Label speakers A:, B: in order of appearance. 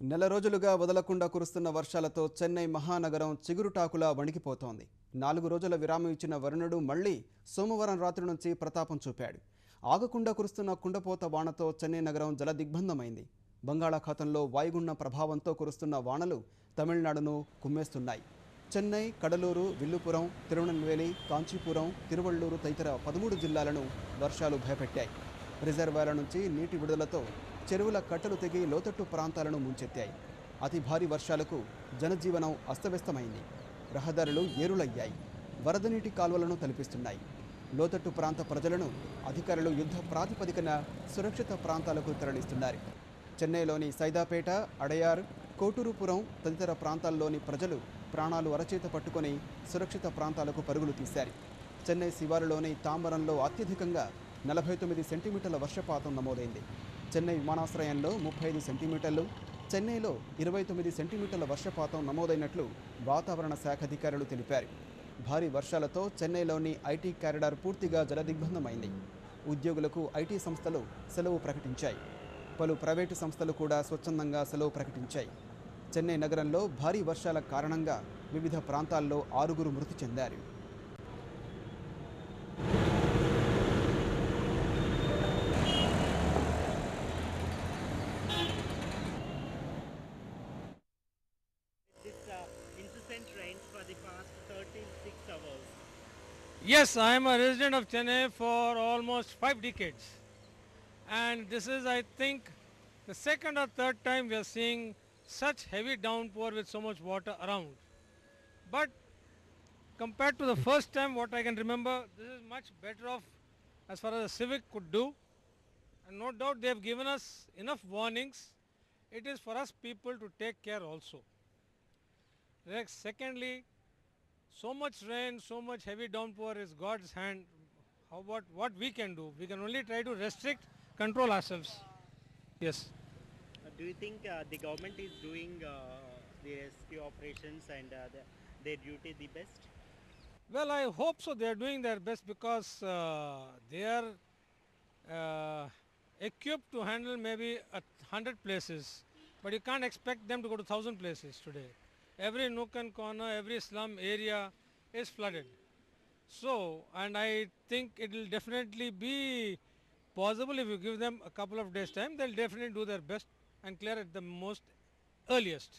A: నెల రోజులుగా వదలకుండా కురుస్తున్న వర్షాలతో చెన్నై మహానగరం చిగురుటాకులా వణికిపోతోంది. నాలుగు రోజుల విరామం ఇచ్చిన వరుణుడు మళ్ళీ సోమవారం రాత్రి నుంచి ప్రతాపం చూపాడు. ఆగకుండా కురుస్తున్న కుండపోత వానతో చెన్నై నగరం జలదిగ్బంధమైంది. బంగాళాఖాతంలో వాయుగుండం ప్రభావంతో కురుస్తున్న వానలు తమిళనాడును కుమ్మేస్తున్నాయి. చెన్నై కడలూరు విల్లుపురం తిరువనల్వేలి కాంచీపురం తిరువళ్ళూరు తదితర పదమూడు జిల్లాలను వర్షాలు భయపెట్టాయి. రిజర్వాయర్ల నుంచి నీటి విడుదలతో చెరువుల కట్టలు తెగి లోతట్టు ప్రాంతాలను ముంచెత్తాయి. అతి భారీ వర్షాలకు జనజీవనం అస్తవ్యస్తమైంది. రహదారులు ఏరులయ్యాయి. వరద నీటి కాలువలను తలపిస్తున్నాయి. లోతట్టు ప్రాంత ప్రజలను అధికారులు యుద్ధ ప్రాతిపదికన సురక్షిత ప్రాంతాలకు తరలిస్తున్నారు. చెన్నైలోని సైదాపేట అడయార్ కోటూరుపురం తదితర ప్రాంతాల్లోని ప్రజలు ప్రాణాలు అరచేత పట్టుకొని సురక్షిత ప్రాంతాలకు పరుగులు తీశారు. చెన్నై శివారులోని తాంబరంలో అత్యధికంగా నలభై తొమ్మిది సెంటీమీటర్ల వర్షపాతం నమోదైంది. చెన్నై విమానాశ్రయంలో ముప్పై ఐదు సెంటీమీటర్లు చెన్నైలో ఇరవై తొమ్మిది సెంటీమీటర్ల వర్షపాతం నమోదైనట్లు వాతావరణ శాఖ అధికారులు తెలిపారు. భారీ వర్షాలతో చెన్నైలోని ఐటీ కారిడార్ పూర్తిగా జలదిగ్బంధమైంది. ఉద్యోగులకు ఐటీ సంస్థలు సెలవు ప్రకటించాయి. పలు ప్రైవేటు సంస్థలు కూడా స్వచ్ఛందంగా సెలవు ప్రకటించాయి. చెన్నై నగరంలో భారీ వర్షాల కారణంగా వివిధ ప్రాంతాల్లో ఆరుగురు మృతి చెందారు.
B: Yes, I am a resident of Chennai for almost five decades. And this is, I think, the second or third time we are seeing such heavy downpour with so much water around. But compared to the first time, what I can remember, this is much better off as far as the civic could do. And no doubt they have given us enough warnings. It is for us people to take care also. Next, secondly, so much rain, so much heavy downpour is God's hand. How about what we can do? We can only try to restrict, control ourselves. Yes.
C: Uh, do you think uh, the government is doing uh, the rescue operations and uh, the, their duty the best?
B: Well, I hope so. They are doing their best because uh, they are uh, equipped to handle maybe a hundred places, but you can't expect them to go to thousand places today. Every nook and corner, every slum area is flooded. So, and I think it will definitely be possible if you give them a couple of days time, they'll definitely do their best and clear at the most earliest.